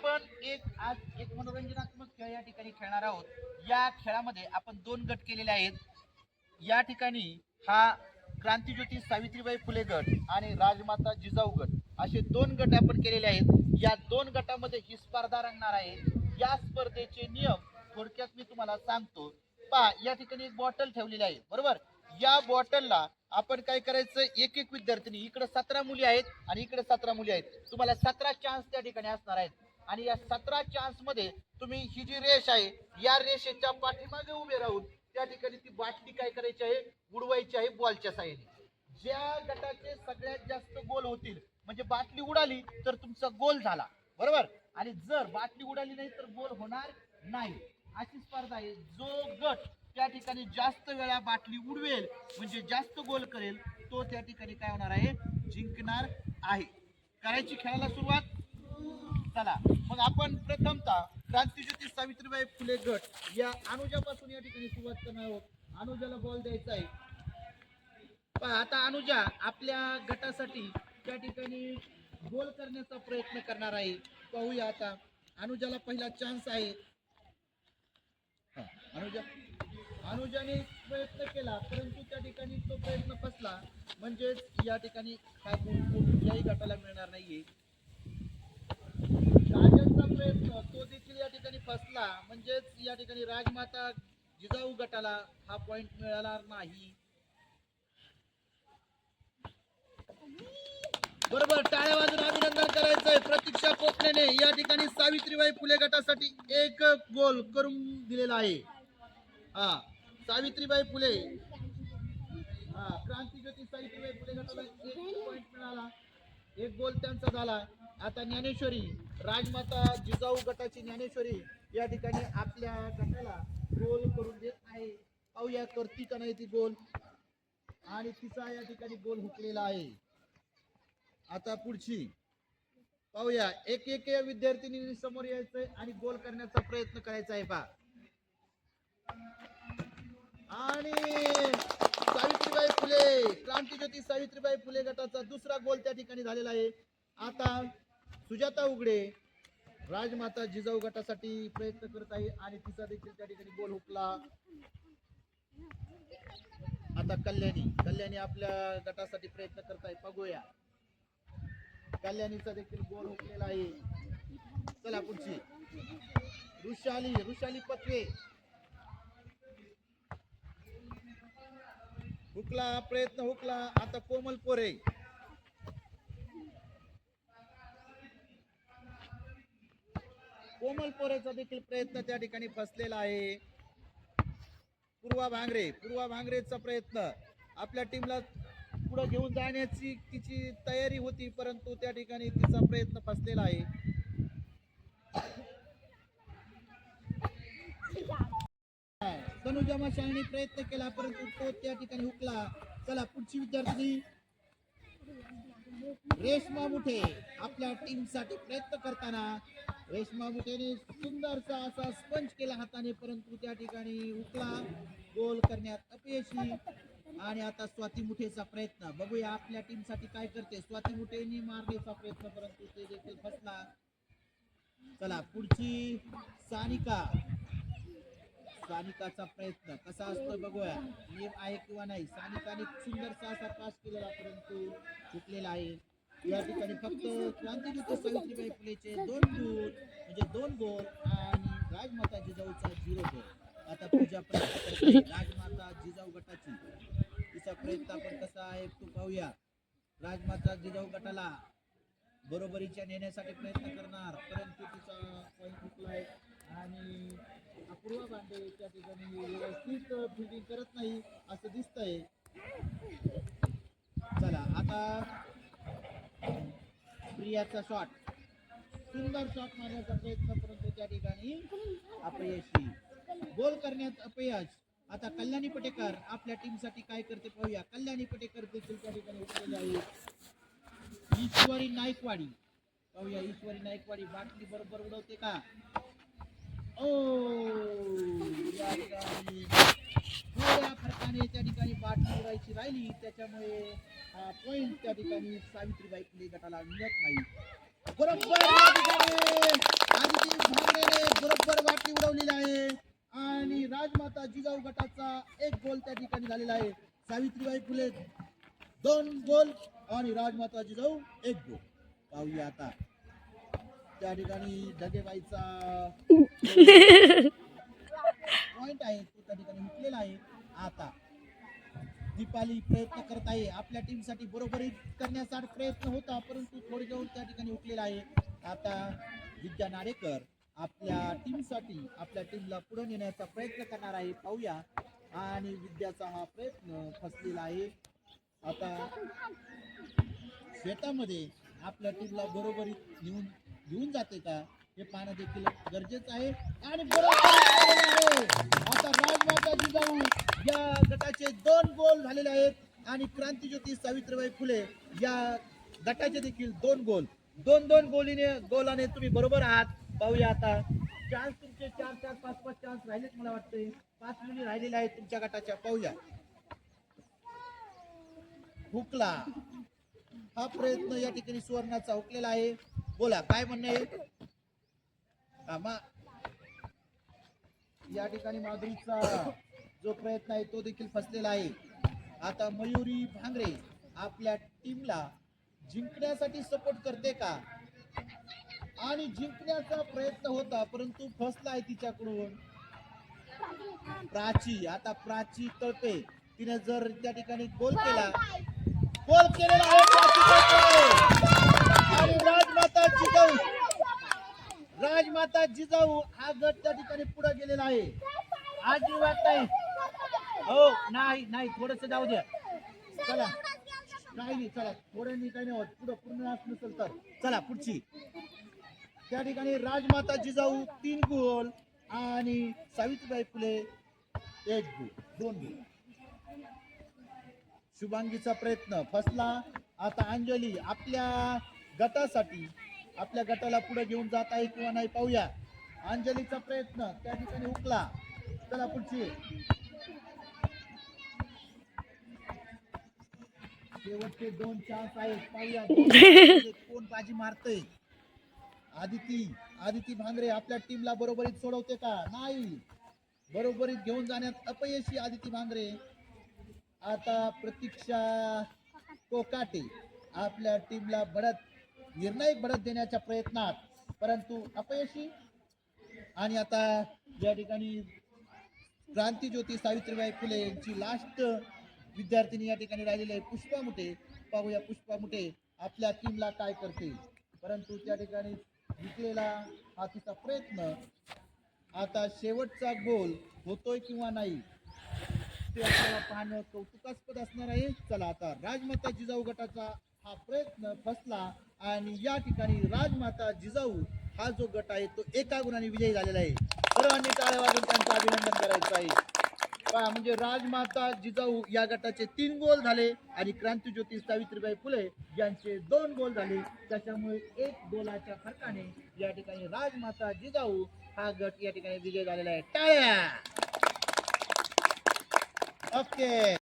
आपण एक आज एक मनोरंजनात्मक खेळ या ठिकाणी खेळणार आहोत. या खेळामध्ये आपण दोन गट केलेले आहेत. या ठिकाणी हा क्रांतीज्योती सावित्रीबाई फुले गट आणि राजमाता जिजाऊ गट असे दोन गट आपण केलेले आहेत. या दोन गटामध्ये ही स्पर्धा रंगणार आहे. या स्पर्धेचे नियम थोडक्यात मी तुम्हाला सांगतो. पहा या ठिकाणी एक बॉटल ठेवलेली आहे. बरोबर? या बॉटलला आपण काय करायचं? एक एक विद्यार्थिनी इकडे सतरा मुली आहेत आणि इकडे सतरा मुली आहेत. तुम्हाला सतरा चान्स त्या ठिकाणी असणार आहेत. आणि या सतरा चान्समध्ये तुम्ही ही जी रेष आहे या रेषेच्या पाठीमागे उभे राहून त्या ठिकाणी ती बाटली काय करायची आहे? उडवायची आहे बॉलच्या साह्याने ज्या गटाचे सगळ्यात जास्त गोल होतील म्हणजे बाटली उडाली तर तुमचा गोल झाला. बरोबर? आणि जर बाटली उडाली नाही तर गोल होणार नाही. अशी स्पर्धा आहे. जो गट त्या ठिकाणी जास्त वेळा बाटली उडवेल म्हणजे जास्त गोल करेल तो त्या ठिकाणी काय होणार आहे? जिंकणार आहे. करायची खेळायला सुरुवात? चला मग आपण प्रथमतः क्रांतीज्योती सावित्रीबाई फुले गट या अनुजापासून या ठिकाणी सुरुवात करणार आहोत. अनुजाला बॉल द्यायचा आहे. आता अनुजा आपल्या गटासाठी त्या ठिकाणी गोल करण्याचा प्रयत्न करणार आहे. पाहूया आता. अनुजाला पहिला चान्स आहे. अनुजा. अनुजाने प्रयत्न केला परंतु त्या ठिकाणी तो प्रयत्न फसला. म्हणजेच या ठिकाणी हा गुण कुठल्याही गटाला मिळणार नाहीये. राजांचा प्रयत्न तो देखील या ठिकाणी फसला. म्हणजेच या ठिकाणी राजमाता जिजाऊ गटाला हा पॉइंट मिळणार नाही. बरोबर टाळ्या वाजून अभिनंदन करायचंय. प्रतीक्षा कोकणेने या ठिकाणी सावित्रीबाई फुले गटासाठी एक गोल करून दिलेला आहे. हा सावित्रीबाई फुले. हा क्रांतीज्योती सावित्रीबाई फुले गटाला एक पॉइंट मिळाला. एक गोल त्यांचा झाला. आता ज्ञानेश्वरी राजमाता जिजाऊ गटाची ज्ञानेश्वरी या ठिकाणी आपल्या गटाला गोल करून देत आहे. पाहूया करती का नाही ती गोल. आणि तिचा या ठिकाणी गोल हुकलेला आहे. आता पुढची. पाहूया एक एक या विद्यार्थिनी समोर यायचंय आणि गोल करण्याचा प्रयत्न करायचा आहे पा आणि सावित्रीबाई फुले क्रांतीज्योती सावित्रीबाई फुले गटाचा दुसरा गोल त्या ठिकाणी झालेला आहे. आता सुजाता उघडे राजमाता जिजाऊ गटासाठी प्रयत्न करत आहे आणि तिचा देखील त्या ठिकाणी गोल हुकला आता कल्याणी कल्याणी आपल्या गटासाठी प्रयत्न करत आहे. बघूया. कल्याणीचा देखील गोल हुकलेला आहे. चला पुढची. ऋषाली ऋषाली पत्वे हुकला प्रयत्न हुकला आता कोमल पोरे. कोमल पोरेचा देखील प्रयत्न त्या ठिकाणी फसलेला आहे. पूर्वा भांगरे पूर्वा भांगरेचा प्रयत्न. आपल्या टीमला पुढे घेऊन जाण्याची तिची तयारी होती परंतु त्या ठिकाणी तिचा प्रयत्न फसलेला आहे. तनुजा माशाळने प्रयत्न केला परंतु तो त्या ठिकाणी हुकला. चला पुढची विद्यार्थी. रेशमा मुठे आपल्या टीमसाठी प्रयत्न करताना रेशमा मुठेने सुंदरसा असा स्पंज केला हाताने परंतु त्या ठिकाणी उकला गोल करण्यात अपयशी. आणि आता स्वाती मुठेचा प्रयत्न. बघूया आपल्या टीमसाठी काय करते. स्वाती मुठेने मारण्याचा प्रयत्न परंतु ते देखील फसला. चला पुढची सानिका. सानिकाचा प्रयत्न. कसा असतो बघूया. नियम आहे किंवा नाही? सानिकाने सुंदरसा असा पास केलेला परंतु चुकलेला आहे. या ठिकाणी फक्त क्रांतीयुक्त सावित्रीबाई फुलेचे दोन गुण म्हणजे दोन गोल आणि राजमाता जिजाऊचा झिरो गोल आता पूजा प्रयत्न राजमाता जिजाऊ गटाची. तिचा प्रयत्न आपण कसा आहे तो पाहूया. राजमाता जिजाऊ गटाला बरोबरीच्या नेण्यासाठी प्रयत्न करणार परंतु तिचा पॉईंट चुकलाय आणि अपूर्वा बांडे त्या ठिकाणी व्यवस्थित फिल्डिंग करत नाही असं दिसतंय. चला आता प्रियाचा शॉट सुंदर शॉट मारण्याचा प्रयत्न परंतु त्या ठिकाणी अपयशी. गोल करण्यात अपयश. आता कल्याणी पटेकर आपल्या टीमसाठी काय करते पाहूया. कल्याणी पटेकर देखील त्या ठिकाणी उतरलेले आहे. ईश्वरी नाईकवाडी. पाहूया ईश्वरी नाईकवाडी बाटली बरोबर उडवते का? ओ! या ठिकाणी. थोड्या फरकाने त्या ठिकाणी बाट राहिली त्याच्यामुळे पॉईंट त्या ठिकाणी सावित्रीबाई फुले गटाला मिळत नाही. बरोबर बरोबर वाट आहे. आणि राजमाता जिजाऊ गटाचा एक गोल त्या ठिकाणी झालेला आहे. सावित्रीबाई फुले दोन गोल आणि राजमाता जिजाऊ एक गोल पाहूया आता. त्या ठिकाणी धगेबाईचा पॉइंट आहे तो त्या ठिकाणी हुकलेला आहे. आता दीपाली प्रयत्न करत आहे आपल्या टीमसाठी बरोबरी करण्याचा प्रयत्न होता परंतु थोडे जाऊन त्या ठिकाणी हुकलेला आहे. आता विद्या नाडेकर आपल्या टीमसाठी आपल्या टीमला पुढे नेण्याचा प्रयत्न करणार आहे. पाहूया. आणि विद्याचा हा प्रयत्न फसलेला आहे. आता शेतामध्ये आपल्या टीमला बरोबरी घेऊन घेऊन जाते का? हे पाहणं देखील गरजेचं आहे. आणि आता राजमाता जिजाऊ या गटाचे दोन गोल झालेले आहेत. आणि क्रांतीज्योती सावित्रीबाई फुले या गटाचे देखील दोन गोल. दोन दोन गोलीने गोलाने तुम्ही बरोबर आहात. पाहूया आता. चान्स तुमचे चार चार पाच पाच चान्स राहिलेत मला वाटते पाच मिनिट राहिलेले आहेत तुमच्या गटाच्या. पाहूया. हुकला. हा प्रयत्न या ठिकाणी सुवर्णाचा हुकलेला आहे. बोला काय म्हणणं? आहे या ठिकाणी माधुरीचा जो प्रयत्न आहे तो देखील फसलेला आहे. आता मयुरी भांगरे आपल्या टीमला जिंकण्यासाठी सपोर्ट करते का? आणि जिंकण्याचा प्रयत्न होता परंतु फसला आहे तिच्याकडून. प्राची आता प्राची तळपे. तिने जर त्या ठिकाणी गोल केला गोल केलेला आहे आणि राजमाता जिजाऊ राजमाता जिजाऊ हा गट त्या ठिकाणी पुढे गेलेला आहे. अजिबात नाही. हो नाही नाही थोडस जाऊ द्या. चला. काही नाही चला. थोड्यांनी काही नाही होत. पुढं पूर्ण नसेल तर. चला पुढची. त्या ठिकाणी राजमाता जिजाऊ तीन गोल आणि सावित्रीबाई फुले एक गोल. दोन गोल. शुभांगीचा प्रयत्न फसला. आता अंजली आपल्या गटासाठी आपल्या गटाला पुढे घेऊन जात आहे किंवा नाही पाहूया. अंजलीचा प्रयत्न त्या ठिकाणी हुकला. चला पुढची. शेवटचे दोन चान्स आहेत. पाहूया. कोण बाजी मारतय? आदिती. आदिती भांगरे आपल्या टीमला बरोबरीत सोडवते का? नाही. बरोबरीत घेऊन जाण्यात अपयशी आदिती भांगरे. आता प्रतीक्षा कोकाटे आपल्या टीमला बढत निर्णायक बढत देण्याच्या प्रयत्नात. परंतु अपयशी आणि आता या ठिकाणी क्रांतीज्योती सावित्रीबाई फुले यांची लास्ट विद्यार्थिनी या ठिकाणी राहिलेली आहे पुष्पा मुठे पाहूया पुष्पा मुठे आपल्या टीमला काय करते. परंतु त्या ठिकाणी जिंकलेला हा तिचा प्रयत्न. आता शेवटचा गोल होतोय किंवा नाही ते आपल्याला पाहणं कौतुकास्पद असणार आहे. चला आता राजमाता जिजाऊ गटाचा हा प्रयत्न फसला आणि या ठिकाणी राजमाता जिजाऊ हा जो गट आहे तो एका गुणाने विजयी झालेला आहे. सर्वांनी टाळ्या वाजून त्यांचं अभिनंदन करायचं आहे. पहा म्हणजे राजमाता जिजाऊ या गटाचे तीन गोल झाले आणि क्रांतीज्योती सावित्रीबाई फुले यांचे दोन गोल झाले. त्याच्यामुळे एक गोलाच्या फरकाने या ठिकाणी राजमाता जिजाऊ हा गट या ठिकाणी विजय झालेला आहे. टाळ्या! ओके.